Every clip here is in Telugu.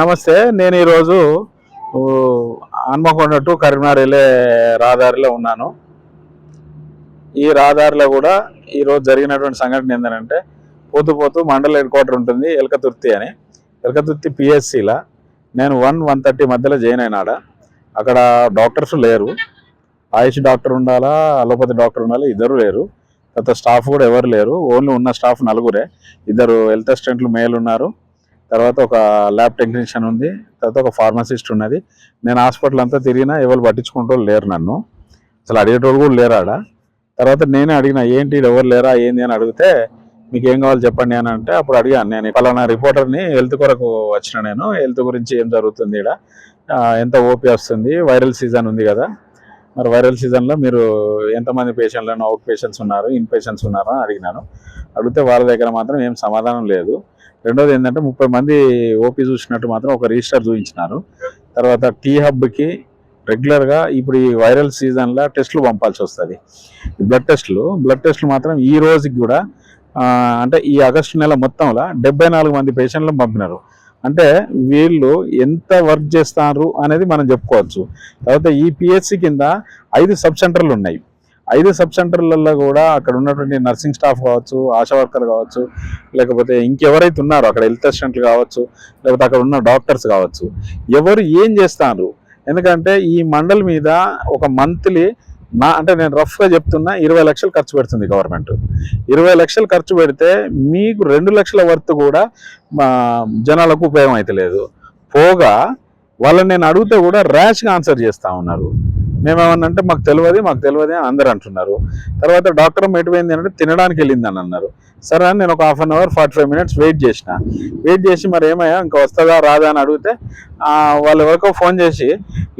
నమస్తే నేను ఈరోజు హన్మకొండ టు కరీంనగర్ వెళ్ళే రహదారిలో ఉన్నాను. ఈ రహదారిలో కూడా ఈరోజు జరిగినటువంటి సంఘటన ఏంటంటే పోతూ పోతూ మండల హెడ్ క్వార్టర్ ఉంటుంది ఎలకతుర్తి అని. ఎలకతుర్తి పిఎస్సిలా నేను వన్ వన్ థర్టీ మధ్యలో జాయిన్ అయినాడ. అక్కడ డాక్టర్స్ లేరు. ఆయుష్ డాక్టర్ ఉండాలా అలోపతి డాక్టర్ ఉండాలా ఇద్దరు లేరు. తర్వాత స్టాఫ్ కూడా ఎవరు లేరు. ఓన్లీ ఉన్న స్టాఫ్ నలుగురే. ఇద్దరు హెల్త్ అసిస్టెంట్లు మేలు ఉన్నారు తర్వాత ఒక ల్యాబ్ టెక్నీషియన్ ఉంది తర్వాత ఒక ఫార్మసిస్ట్ ఉన్నది. నేను హాస్పిటల్ అంతా తిరిగినా ఎవరు పట్టించుకుంటూ లేరు నన్ను. అసలు అడిగేటోళ్ళు కూడా లేరు ఆడ. తర్వాత నేనే అడిగిన ఏంటి ఎవరు లేరా ఏంది? అని అడిగితే మీకు ఏం కావాలి చెప్పండి అని అంటే అప్పుడు అడిగాను. నేను పలానా రిపోర్టర్ని హెల్త్ కొరకు వచ్చిన నేను. హెల్త్ గురించి ఏం జరుగుతుంది ఇక్కడ ఎంత ఓపీ వస్తుంది? వైరల్ సీజన్ ఉంది కదా. మరి వైరల్ సీజన్లో మీరు ఎంతమంది పేషెంట్లను అవుట్ పేషెంట్స్ ఉన్నారు ఇన్ పేషెంట్స్ ఉన్నారు అని అడిగినాను. అడిగితే వాళ్ళ దగ్గర మాత్రం ఏం సమాధానం లేదు. రెండోది ఏంటంటే ముప్పై మంది ఓపీ చూసినట్టు మాత్రం ఒక రిజిస్టర్ చూపించినారు. తర్వాత టీ హబ్కి రెగ్యులర్గా ఇప్పుడు ఈ వైరల్ సీజన్లో టెస్టులు పంపాల్సి వస్తుంది. బ్లడ్ టెస్టులు బ్లడ్ టెస్టులు మాత్రం ఈ రోజుకి కూడా అంటే ఈ ఆగస్టు నెల మొత్తంలో డెబ్బై నాలుగు మంది పేషెంట్లను పంపినారు. అంటే వీళ్ళు ఎంత వర్క్ చేస్తారు అనేది మనం చెప్పుకోవచ్చు. తర్వాత ఈ పిహెచ్సి కింద ఐదు సబ్ సెంటర్లు ఉన్నాయి. ఐదు సబ్ సెంటర్లలో కూడా అక్కడ ఉన్నటువంటి నర్సింగ్ స్టాఫ్ కావచ్చు ఆశా వర్కర్ కావచ్చు లేకపోతే ఇంకెవరైతే ఉన్నారో అక్కడ హెల్త్ అసిస్టెంట్లు కావచ్చు లేకపోతే అక్కడ ఉన్న డాక్టర్స్ కావచ్చు ఎవరు ఏం చేస్తారు? ఎందుకంటే ఈ మండల్ మీద ఒక మంత్లీ నా అంటే నేను రఫ్గా చెప్తున్నా ఇరవై లక్షలు ఖర్చు పెడుతుంది గవర్నమెంట్. ఇరవై లక్షలు ఖర్చు పెడితే మీకు రెండు లక్షల వర్త్ కూడా మా జనాలకు ఉపయోగం అయితే లేదు పోగా వాళ్ళని నేను అడిగితే కూడా ర్యాష్గా ఆన్సర్ చేస్తూ ఉన్నారు. మేమేమన్నంటే మాకు తెలియదు మాకు తెలియదు అని అందరు అంటున్నారు. తర్వాత డాక్టర్ ఎటుపోయింది అంటే తినడానికి వెళ్ళింది అని అన్నారు. సరే అని నేను ఒక half an hour forty five minutes wait చేసిన. వెయిట్ చేసి మరి ఏమయ్యా ఇంకా వస్తుందా రాదా అని అడిగితే వాళ్ళు ఎవరికో ఫోన్ చేసి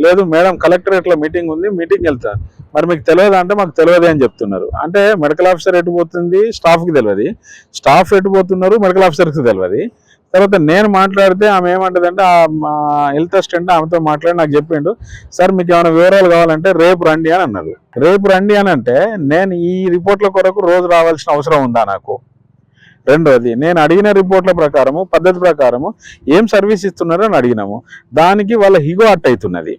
లేదు మేడం కలెక్టరేట్లో మీటింగ్ ఉంది మీటింగ్ వెళ్తా. మరి మీకు తెలియదు అంటే మాకు తెలియదు అని చెప్తున్నారు. అంటే మెడికల్ ఆఫీసర్ ఎటు పోతుంది? స్టాఫ్కి తెలియదు స్టాఫ్ ఎటు పోతున్నారు? మెడికల్ ఆఫీసర్కి తెలియదు తర్వాత నేను మాట్లాడితే ఆమె ఏమంటదంటే ఆ హెల్త్ అసిస్టెంట్ ఆమెతో మాట్లాడి నాకు చెప్పిండు సార్ మీకు ఏమైనా వివరాలు కావాలంటే రేపు రండి అని అన్నారు రేపు రండి అని అంటే నేను ఈ రిపోర్ట్ల కొరకు రోజు రావాల్సిన అవసరం ఉందా నాకు? రెండోది నేను అడిగిన రిపోర్ట్ల ప్రకారము పద్ధతి ప్రకారము ఏం సర్వీస్ ఇస్తున్నారో అని అడిగినాము. దానికి వాళ్ళ హిగో అట్ అవుతున్నది.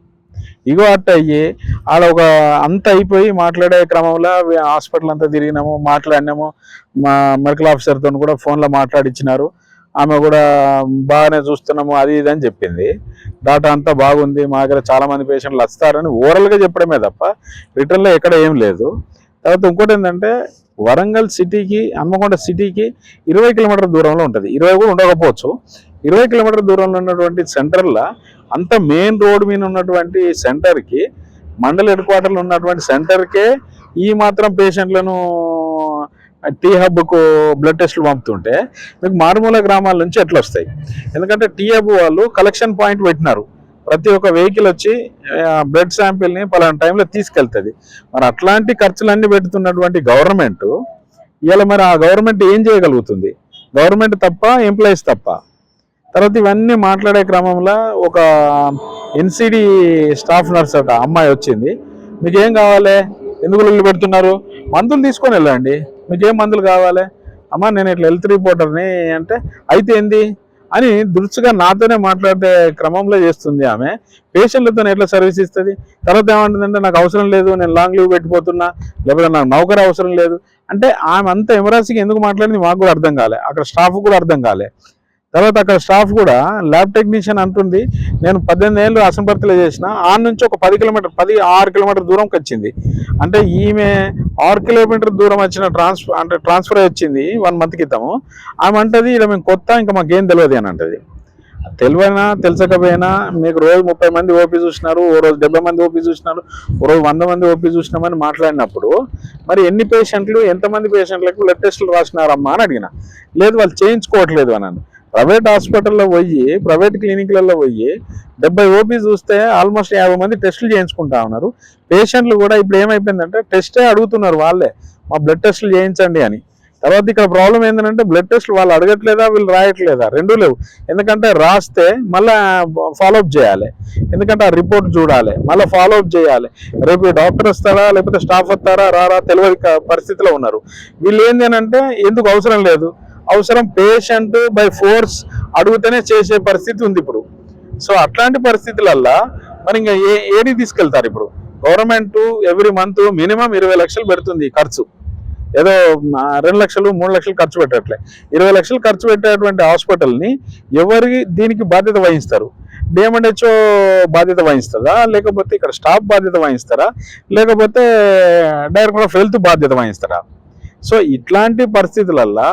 ఇగో అట్ట అయ్యి ఆడ ఒక అంత అయిపోయి మాట్లాడే క్రమంలో హాస్పిటల్ అంతా తిరిగినాము మాట్లాడినాము. మా మెడికల్ ఆఫీసర్తో కూడా ఫోన్లో మాట్లాడిచ్చినారు. ఆమె కూడా బాగానే చూస్తున్నాము అది ఇది అని చెప్పింది. డాటా అంతా బాగుంది మా దగ్గర చాలామంది పేషెంట్లు వస్తారని ఓరల్గా చెప్పడమే తప్ప రిటర్న్లో ఎక్కడ ఏం లేదు. తర్వాత ఇంకోటి ఏంటంటే వరంగల్ సిటీకి హన్మకొండ సిటీకి ఇరవై కిలోమీటర్ దూరంలో ఉంటుంది. ఇరవై కూడా ఉండకపోవచ్చు. ఇరవై కిలోమీటర్ దూరంలో ఉన్నటువంటి సెంటర్లో అంత మెయిన్ రోడ్ మీద ఉన్నటువంటి సెంటర్కి మండల హెడ్ క్వార్టర్లో ఉన్నటువంటి సెంటర్కే ఈ మాత్రం పేషెంట్లను టీ హబ్కు బ్లడ్ టెస్టులు పంపుతుంటే మీకు మారుమూల గ్రామాల నుంచి ఎట్లా వస్తాయి. ఎందుకంటే టీ హబ్ వాళ్ళు కలెక్షన్ పాయింట్ పెట్టినారు. ప్రతి ఒక్క వెహికల్ వచ్చి బ్లడ్ శాంపిల్ని పలానా టైంలో తీసుకెళ్తుంది. మరి అట్లాంటి ఖర్చులన్నీ పెడుతున్నటువంటి గవర్నమెంట్ ఇవాళ మరి ఆ గవర్నమెంట్ ఏం చేయగలుగుతుంది? గవర్నమెంట్ తప్ప ఎంప్లాయీస్ తప్ప. తర్వాత ఇవన్నీ మాట్లాడే క్రమంలో ఒక ఎన్సిడి స్టాఫ్ నర్స్ ఒక అమ్మాయి వచ్చింది. మీకు ఏం కావాలి? ఎందుకు ఇల్లు పెడుతున్నారు? మందులు తీసుకొని వెళ్ళండి. మీకు ఏం మందులు కావాలి? అమ్మ నేను ఇట్లా హెల్త్ రిపోర్టర్ని అంటే అయితే ఏంది? అని దురుచుగా నాతోనే మాట్లాడే క్రమంలో చేస్తుంది ఆమె. పేషెంట్లతో ఎట్లా సర్వీస్ ఇస్తుంది? తర్వాత ఏమంటుందంటే నాకు అవసరం లేదు నేను లాంగ్ లీవ్ పెట్టిపోతున్నా లేకపోతే నాకు నౌకర్ అవసరం లేదు. అంటే ఆమె అంత ఎమరాసికి ఎందుకు మాట్లాడింది మాకు కూడా అర్థం కాలే. అక్కడ స్టాఫ్ కూడా అర్థం కాలే. తర్వాత అక్కడ స్టాఫ్ కూడా ల్యాబ్ టెక్నీషియన్ అంటుంది నేను పద్దెనిమిది ఏళ్ళు అసంపర్తిలో చేసిన ఆ నుంచి ఒక పది కిలోమీటర్ పది ఆరు కిలోమీటర్ దూరంకి వచ్చింది అంటే ఈమె ఆరు కిలోమీటర్ దూరం వచ్చిన ట్రాన్స్ఫర్ అంటే ట్రాన్స్ఫర్ వచ్చింది వన్ మంత్ క్రితము. ఆమె అంటది ఇలా మేము కొత్త ఇంకా మాకేం తెలియదు అని అంటది. తెలివైనా తెలుసకపోయినా మీకు రోజు ముప్పై మంది ఓపీ చూసినారు ఓ రోజు డెబ్బై మంది ఓపీ చూసినారు ఓ రోజు వంద మంది ఓపీ చూసినామని మాట్లాడినప్పుడు మరి ఎన్ని పేషెంట్లు ఎంతమంది పేషెంట్లకు బ్లడ్ టెస్టులు రాసినారమ్మా అని అడిగిన. లేదు వాళ్ళు చేయించుకోవట్లేదు అన్నాను ప్రైవేట్ హాస్పిటల్లో పోయి ప్రైవేట్ క్లినిక్లలో పోయి డెబ్బై ఓపీ చూస్తే ఆల్మోస్ట్ యాభై మంది టెస్టులు చేయించుకుంటా ఉన్నారు. పేషెంట్లు కూడా ఇప్పుడు ఏమైపోయిందంటే టెస్టే అడుగుతున్నారు వాళ్ళే. మా బ్లడ్ టెస్టులు చేయించండి అని. తర్వాత ఇక్కడ ప్రాబ్లం ఏంటంటే బ్లడ్ టెస్ట్లు వాళ్ళు అడగట్లేదా వీళ్ళు రాయట్లేదా? రెండూ లేవు. ఎందుకంటే రాస్తే మళ్ళీ ఫాలోఅప్ చేయాలి. ఎందుకంటే ఆ రిపోర్ట్ చూడాలి. మళ్ళీ ఫాలోఅప్ చేయాలి. రేపు డాక్టర్ వస్తారా లేకపోతే స్టాఫ్ వస్తారా రారా తెలియని పరిస్థితిలో ఉన్నారు. వీళ్ళు ఏంది అంటే ఎందుకు అవసరం లేదు? అవసరం పేషెంట్ బై ఫోర్స్ అడుగుతూనే చేసే పరిస్థితి ఉంది ఇప్పుడు. సో అట్లాంటి పరిస్థితులల్లా మరి ఇంకా ఏ ఏది తీసుకెళ్తారు ఇప్పుడు? గవర్నమెంట్ ఎవ్రీ మంత్ మినిమం ఇరవై లక్షలు పెడుతుంది ఖర్చు. ఏదో రెండు లక్షలు మూడు లక్షలు ఖర్చు పెట్టట్లే. ఇరవై లక్షలు ఖర్చు పెట్టేటువంటి హాస్పిటల్ని ఎవరికి దీనికి బాధ్యత వహిస్తారు? డిఎంఎన్హెచ్ఓ బాధ్యత వహిస్తుందా? లేకపోతే ఇక్కడ స్టాఫ్ బాధ్యత వహిస్తారా? లేకపోతే డైరెక్టర్ ఆఫ్ హెల్త్ బాధ్యత వహిస్తారా? సో ఇట్లాంటి పరిస్థితులల్లా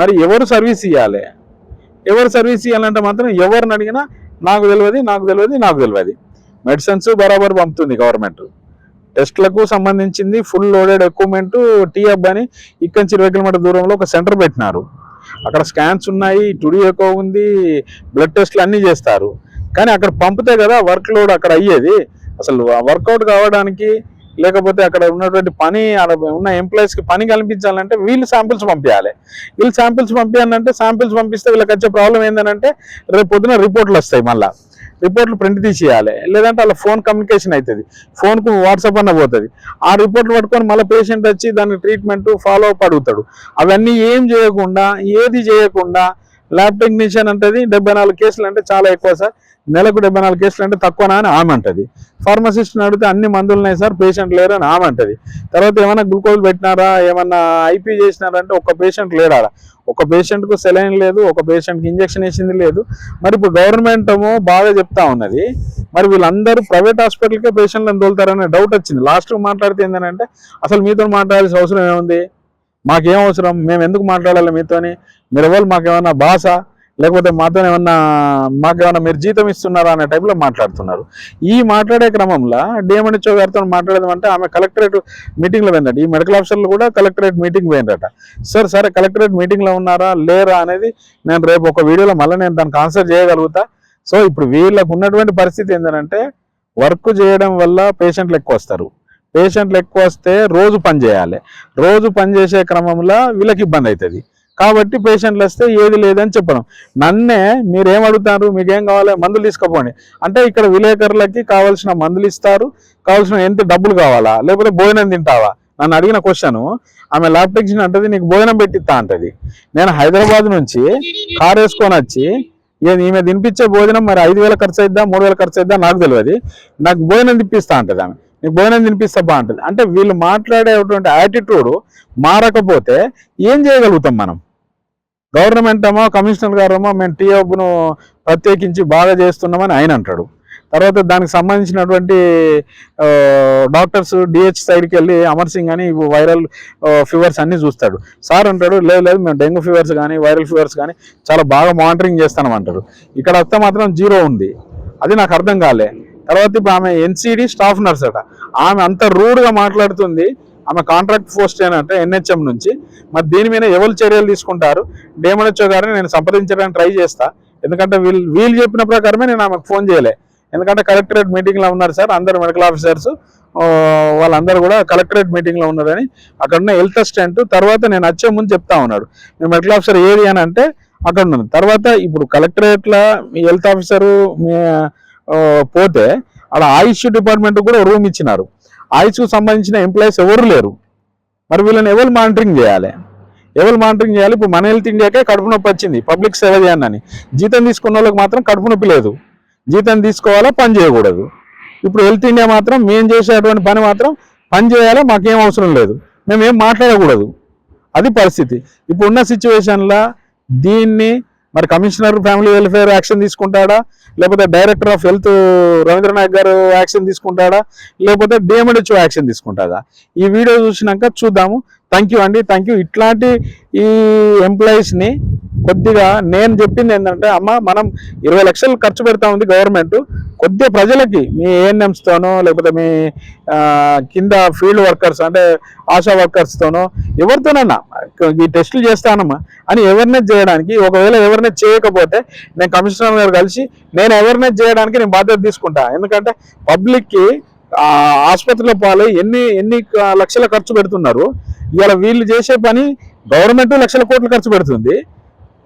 మరి ఎవరు సర్వీస్ ఇవ్వాలి ఎవరు సర్వీస్ ఇవ్వాలంటే మాత్రం ఎవరిని అడిగినా నాకు తెలియదు నాకు తెలియదు నాకు తెలియదు. మెడిసిన్స్ బరాబర్ పంపుతుంది గవర్నమెంట్. టెస్ట్లకు సంబంధించింది ఫుల్ లోడెడ్ ఎక్విప్మెంట్ టీఎఫ్ అని ఇక్కడి నుంచి ఇరవై కిలోమీటర్ దూరంలో ఒక సెంటర్ పెట్టినారు. అక్కడ స్కాన్స్ ఉన్నాయి టుడి ఎక్కువ ఉంది బ్లడ్ టెస్ట్లు అన్నీ చేస్తారు. కానీ అక్కడ పంపితే కదా వర్క్ లోడ్ అక్కడ అయ్యేది. అసలు వర్కౌట్ కావడానికి లేకపోతే అక్కడ ఉన్నటువంటి పని ఉన్న ఎంప్లాయీస్కి పని కల్పించాలంటే వీళ్ళు శాంపిల్స్ పంపించాలి వీళ్ళు శాంపిల్స్ పంపించాలంటే శాంపిల్స్ పంపిస్తే వీళ్ళకి వచ్చే ప్రాబ్లం ఏంటంటే రేపు పొద్దున రిపోర్ట్లు వస్తాయి మళ్ళా. రిపోర్ట్లు ప్రింట్ తీసేయాలి. లేదంటే వాళ్ళ ఫోన్ కమ్యూనికేషన్ అవుతుంది ఫోన్కు వాట్సాప్ అన్న పోతుంది. ఆ రిపోర్ట్లు పట్టుకొని మళ్ళీ పేషెంట్ వచ్చి దాని ట్రీట్మెంట్ ఫాలో అప్ అడుగుతాడు. అవన్నీ ఏం చేయకుండా ఏది చేయకుండా ల్యాబ్ టెక్నీషియన్ అంటది డెబ్బై నాలుగు కేసులు అంటే చాలా ఎక్కువ సార్. నెలకు డెబ్బై నాలుగు కేసులు అంటే తక్కువనా అని ఆమె అంటది. ఫార్మసిస్ట్ని అడిగితే అన్ని మందులు ఉన్నాయి సార్ పేషెంట్ లేరు అని ఆమె అంటది. తర్వాత ఏమైనా గ్లూకోజ్ పెట్టినారా ఏమన్నా ఐపీ చేసినారా అంటే ఒక్క పేషెంట్ లేడారా ఒక పేషెంట్కు సెలైన్ లేదు ఒక పేషెంట్కి ఇంజెక్షన్ వేసింది లేదు. మరి ఇప్పుడు గవర్నమెంట్ ఏమో బాగా చెప్తా ఉన్నది మరి వీళ్ళందరూ ప్రైవేట్ హాస్పిటల్కే పేషెంట్లను తోలుతారనే డౌట్ వచ్చింది. లాస్ట్ మాట్లాడితే ఏంటంటే అసలు మీతో మాట్లాడాల్సిన అవసరం ఏముంది? మాకేం అవసరం? మేము ఎందుకు మాట్లాడాలి మీతోని? మీరు ఎవరు మాకేమన్నా భాష లేకపోతే మాతో ఏమన్నా మాకేమన్నా మీరు జీతం ఇస్తున్నారా అనే టైప్లో మాట్లాడుతున్నారు. ఈ మాట్లాడే క్రమంలో డిఎంఎన్హెచ్ఓ గారితో మాట్లాడదాం అంటే ఆమె కలెక్టరేట్ మీటింగ్లో పోయిందట. ఈ మెడికల్ ఆఫీసర్లు కూడా కలెక్టరేట్ మీటింగ్ పోయిందట. సార్ సరే కలెక్టరేట్ మీటింగ్లో ఉన్నారా లేరా అనేది నేను రేపు ఒక వీడియోలో మళ్ళీ నేను దానికి ఆన్సర్ చేయగలుగుతా. సో ఇప్పుడు వీళ్ళకు ఉన్నటువంటి పరిస్థితి ఏంటంటే వర్క్ చేయడం వల్ల పేషెంట్లు ఎక్కువ వస్తారు. పేషెంట్లు ఎక్కువ వస్తే రోజు పని చేయాలి. రోజు పని చేసే క్రమంలో వీళ్ళకి ఇబ్బంది అవుతుంది. కాబట్టి పేషెంట్లు వస్తే ఏది లేదని చెప్పడం నన్నే మీరేం అడుగుతారు మీకేం కావాలి? మందులు తీసుకుపోండి. అంటే ఇక్కడ విలేకరులకి కావాల్సిన మందులు ఇస్తారు. కావాల్సిన ఎంత డబ్బులు కావాలా? లేకపోతే భోజనం తింటావా? నన్ను అడిగిన క్వశ్చన్ ఆమె ల్యాబ్ టెక్నీషియన్ అంటది నీకు భోజనం పెట్టిస్తా అంటది. నేను హైదరాబాద్ నుంచి కారు వేసుకొని వచ్చి ఈమె తినిపించే భోజనం మరి ఐదు వేల ఖర్చు అయిద్దా? మూడు వేల ఖర్చు అయిద్దా? నాకు తెలియదు నాకు భోజనం తినిపిస్తా అంటది ఆమె. నీకు భోజనం తినిపిస్తా బాగుంటుంది. అంటే వీళ్ళు మాట్లాడేటువంటి యాటిట్యూడ్ మారకపోతే ఏం చేయగలుగుతాం మనం? గవర్నమెంట్ ఏమో కమిషనర్ గారు ఏమో మేము టీఓబ్ను ప్రత్యేకించి బాగా చేస్తున్నామని ఆయన అంటాడు. తర్వాత దానికి సంబంధించినటువంటి డాక్టర్స్ డిహెచ్ సైడ్కి వెళ్ళి అమర్ సింగ్ అని వైరల్ ఫీవర్స్ అన్నీ చూస్తాడు. సార్ అంటాడు లేదు లేదు మేము డెంగ్యూ ఫీవర్స్ కానీ వైరల్ ఫీవర్స్ కానీ చాలా బాగా మానిటరింగ్ చేస్తాం అంటారు ఇక్కడ వస్తే మాత్రం జీరో ఉంది. అది నాకు అర్థం కాలే. తర్వాత ఇప్పుడు ఆమె ఎన్సీడీ స్టాఫ్ నర్స్ అట. ఆమె అంత రూడ్గా మాట్లాడుతుంది. ఆమె కాంట్రాక్ట్ పోస్ట్ అంటే ఎన్హెచ్ఎం నుంచి. మరి దీని మీద ఎవరు చర్యలు తీసుకుంటారు? డిఎంహెచ్ఓ గారిని నేను సంప్రదించడానికి ట్రై చేస్తా. ఎందుకంటే వీళ్ళు వీళ్ళు చెప్పిన ప్రకారమే నేను ఆమెకు ఫోన్ చేయలే. ఎందుకంటే కలెక్టరేట్ మీటింగ్లో ఉన్నారు సార్ అందరు మెడికల్ ఆఫీసర్స్ వాళ్ళందరూ కూడా కలెక్టరేట్ మీటింగ్లో ఉన్నారని అక్కడ ఉన్న హెల్త్ అసిస్టెంట్ తర్వాత నేను వచ్చే ముందు చెప్తా ఉన్నాడు. మీ మెడికల్ ఆఫీసర్ ఏది అని అంటే అక్కడ ఉన్నాను. తర్వాత ఇప్పుడు కలెక్టరేట్లో మీ హెల్త్ ఆఫీసరు మీ పోతే అక్కడ ఆయుష్ డిపార్ట్మెంట్ కూడా రూమ్ ఇచ్చినారు. ఆయుష్కు సంబంధించిన ఎంప్లాయీస్ ఎవరు లేరు. మరి వీళ్ళని ఎవరు మానిటరింగ్ చేయాలి? ఎవరు మానిటరింగ్ చేయాలి? ఇప్పుడు మన హెల్త్ ఇండియాకే కడుపు నొప్పి వచ్చింది. పబ్లిక్ సేవ చేయండి జీతం తీసుకున్న వాళ్ళకి మాత్రం కడుపు నొప్పి లేదు. జీతం తీసుకోవాలా? పని చేయకూడదు. ఇప్పుడు హెల్త్ ఇండియా మాత్రం మేము చేసేటువంటి పని మాత్రం పని చేయాలా? మాకేం అవసరం లేదు. మేము ఏం మాట్లాడకూడదు. అది పరిస్థితి. ఇప్పుడు ఉన్న సిచ్యువేషన్లో దీన్ని మరి కమిషనర్ ఫ్యామిలీ వెల్ఫేర్ యాక్షన్ తీసుకుంటాడా? లేకపోతే డైరెక్టర్ ఆఫ్ హెల్త్ రవీంద్రనాథ్ గారు యాక్షన్ తీసుకుంటాడా? లేకపోతే డిఎంఎడ్హెచ్ఓ యాక్షన్ తీసుకుంటాడా? ఈ వీడియో చూసినాక చూద్దాము. థ్యాంక్ యూ అండి. థ్యాంక్ యూ ఇట్లాంటి ఈ ఎంప్లాయీస్ని కొద్దిగా నేను చెప్పింది ఏంటంటే అమ్మ మనం ఇరవై లక్షలు ఖర్చు పెడతా ఉంది గవర్నమెంట్ కొద్దిగా ప్రజలకి మీ ఏఎన్ఎంస్తోనో లేకపోతే మీ కింద ఫీల్డ్ వర్కర్స్ అంటే ఆశా వర్కర్స్తోనో ఎవరితోనన్నా ఈ టెస్టులు చేస్తానమ్మా అని అవేర్నెస్ చేయడానికి ఒకవేళ అవేర్నెస్ చేయకపోతే నేను కమిషనర్ గారు కలిసి నేను అవేర్నెస్ చేయడానికి నేను బాధ్యత తీసుకుంటా. ఎందుకంటే పబ్లిక్కి ఆసుపత్రిలో పాలు ఎన్ని ఎన్ని లక్షల ఖర్చు పెడుతున్నారు. ఇవాళ వీళ్ళు చేసే పని గవర్నమెంట్ లక్షల కోట్లు ఖర్చు పెడుతుంది.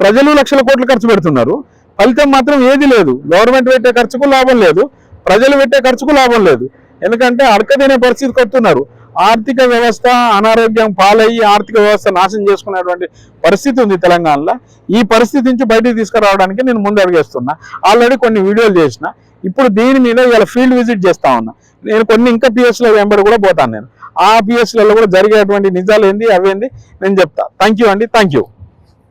ప్రజలు లక్షల కోట్లు ఖర్చు పెడుతున్నారు. ఫలితం మాత్రం ఏది లేదు. గవర్నమెంట్ పెట్టే ఖర్చుకు లాభం లేదు. ప్రజలు పెట్టే ఖర్చుకు లాభం లేదు. ఎందుకంటే అడకదనే పరిస్థితి కొడుతున్నారు. ఆర్థిక వ్యవస్థ అనారోగ్యం పాలయ్యి ఆర్థిక వ్యవస్థ నాశనం చేసుకునేటువంటి పరిస్థితి ఉంది తెలంగాణలో. ఈ పరిస్థితి నుంచి బయటికి తీసుకురావడానికి నేను ముందు అడిగేస్తున్నా. ఆల్రెడీ కొన్ని వీడియోలు చేసిన. ఇప్పుడు దీని మీద ఇలా ఫీల్డ్ విజిట్ చేస్తా ఉన్నా. నేను కొన్ని ఇంకా పిఎస్లో వెంబడి కూడా పోతాను నేను. ఆ పిఎస్లలో కూడా జరిగేటువంటి నిజాలు ఏంది? అవేంది నేను చెప్తా. థ్యాంక్ యూ అండి. Thank you